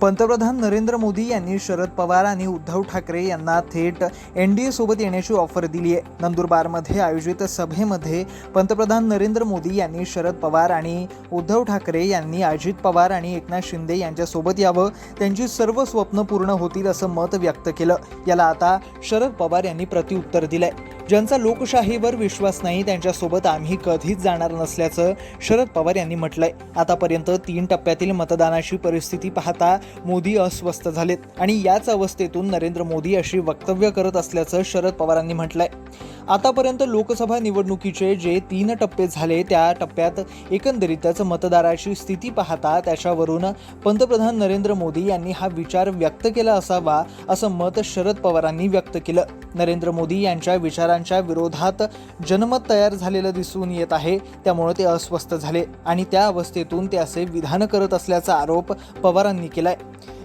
पंतप्रधान नरेंद्र मोदी यांनी शरद पवार आणि उद्धव ठाकरे यांना थेट एन डी ए सोबत येण्याची ऑफर दिली आहे. नंदुरबारमध्ये आयोजित सभेमध्ये पंतप्रधान नरेंद्र मोदी यांनी शरद पवार आणि उद्धव ठाकरे यांनी अजित पवार आणि एकनाथ शिंदे यांच्यासोबत यावं त्यांची सर्व स्वप्न पूर्ण होतील असं मत व्यक्त केलं. याला आता शरद पवार यांनी प्रत्युत्तर आहे ज्यांचा लोकशाहीवर विश्वास नाही त्यांच्यासोबत आम्ही कधीच जाणार नसल्याचं शरद पवार यांनी म्हटलंय. आतापर्यंत तीन टप्प्यातील मतदानाची परिस्थिती पाहता मोदी अस्वस्थ झालेत आणि याच अवस्थेतून नरेंद्र मोदी अशी वक्तव्य करत असल्याचं शरद पवारांनी म्हटलंय. आतापर्यंत लोकसभा निवडणुकीचे जे तीन टप्पे झाले त्या टप्प्यात एकंदरीतच मतदाराची स्थिती पाहता त्याच्यावरून पंतप्रधान नरेंद्र मोदी यांनी हा विचार व्यक्त केला असावा असं मत शरद पवारांनी व्यक्त केलं. नरेंद्र मोदी यांच्या विचारांच्या विरोधात जनमत तयार झालेलं दिसून येत आहे त्यामुळे ते अस्वस्थ झाले आणि त्या अवस्थेतून ते असे विधान करत असल्याचा आरोप पवारांनी केलाय.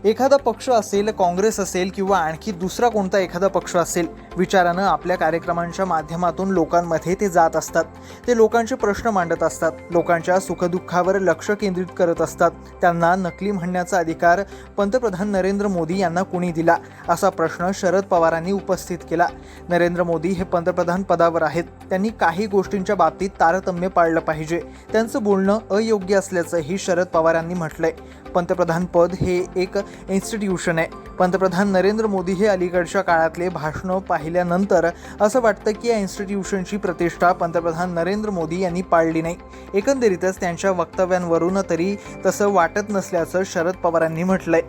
एखादा पक्ष असेल काँग्रेस असेल किंवा आणखी दुसरा कोणता एखादा पक्ष असेल विचारानं आपल्या कार्यक्रमांच्या माध्यमातून लोकांमध्ये ते जात असतात. ते लोकांचे प्रश्न मांडत असतात. लोकांच्या सुखदुःखावर लक्ष केंद्रित करत असतात. त्यांना नकली म्हणण्याचा अधिकार पंतप्रधान नरेंद्र मोदी यांना कुणी दिला? असा प्रश्न शरद पवारांनी उपस्थित केला. नरेंद्र मोदी हे पंतप्रधान पदावर आहेत. त्यांनी काही गोष्टींच्या बाबतीत तारतम्य पाळलं पाहिजे. त्यांचं बोलणं अयोग्य असल्याचंही शरद पवारांनी म्हटलंय. पंतप्रधान पद हे एक इन्स्टिट्यूशन आहे. पंतप्रधान नरेंद्र मोदी हे अलीकडच्या काळातले भाषणं पाहिल्यानंतर असं वाटतं की या इन्स्टिट्यूशनची प्रतिष्ठा पंतप्रधान नरेंद्र मोदी यांनी पाळली नाही. एकंदरीतच त्यांच्या वक्तव्यांवरून तरी तसं वाटत नसल्याचं शरद पवारांनी म्हटलंय.